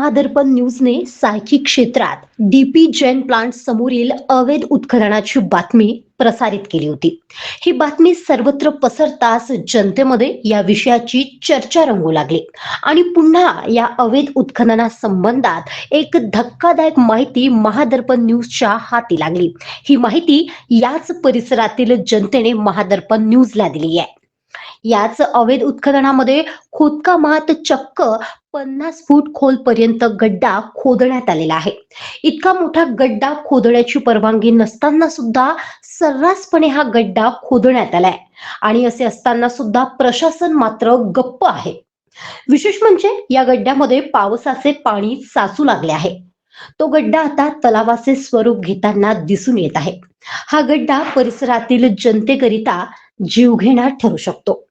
महादर्पण न्यूजने सायकी क्षेत्रात DP Jain plant समोरील अवैध उत्खननाची बातमी प्रसारित केली होती. ही बातमी सर्वत्र पसरताच जनतेमध्ये या विषयाची चर्चा रंगू लागली. आणि पुन्हा या अवैध उत्खनना संबंधात एक धक्कादायक माहिती महादर्पण न्यूजच्या हाती लागली. ही माहिती याच परिसरातील जनतेने महादर्पण न्यूजला दिली आहे. याच अवैध उत्खननामध्ये खोदकामात चक्क पन्नास फूट खोलपर्यंत गड्डा खोदण्यात आलेला आहे. इतका मोठा गड्डा खोदण्याची परवानगी नसताना सुद्धा सर्रासपणे हा गड्डा खोदण्यात आलाय. आणि असे असताना सुद्धा प्रशासन मात्र गप्प आहे. विशेष म्हणजे या गड्ड्यामध्ये पावसाचे पाणी साचू लागले आहे. तो गड्डा आता तलावाचे स्वरूप घेताना दिसून येत आहे. हा गड्डा परिसरातील जनतेकरिता जीवघेणा ठरू शकतो.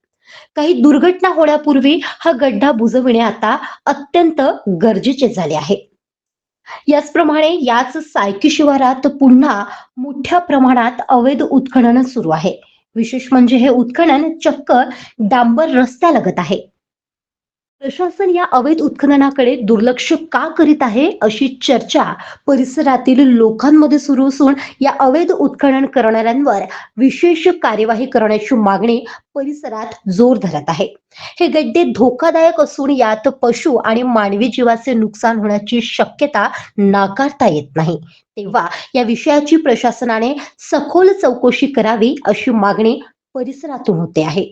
काही दुर्घटना होण्यापूर्वी हा गड्डा बुजविणे आता अत्यंत गरजेचे झाले आहे. याचप्रमाणे याच सायकी शिवारात पुन्हा मोठ्या प्रमाणात अवैध उत्खनन सुरू आहे. विशेष म्हणजे हे उत्खनन चक्क डांबर रस्त्यालगत आहे. प्रशासन या अवैध उत्खननाकडे दुर्लक्ष का करीत आहे अशी चर्चा परिसरातील लोकांमध्ये सुरू असून या अवैध उत्खनन करणाऱ्यांवर विशेष कार्यवाही करण्याची मागणी परिसरात जोर धरत आहे. हे गड्डे धोकादायक असून यात पशु आणि मानवी जीवाचे नुकसान होण्याची शक्यता नाकारता येत नाही. तेव्हा या विषयाची प्रशासनाने सखोल चौकशी करावी अशी मागणी परिसरातून होते आहे.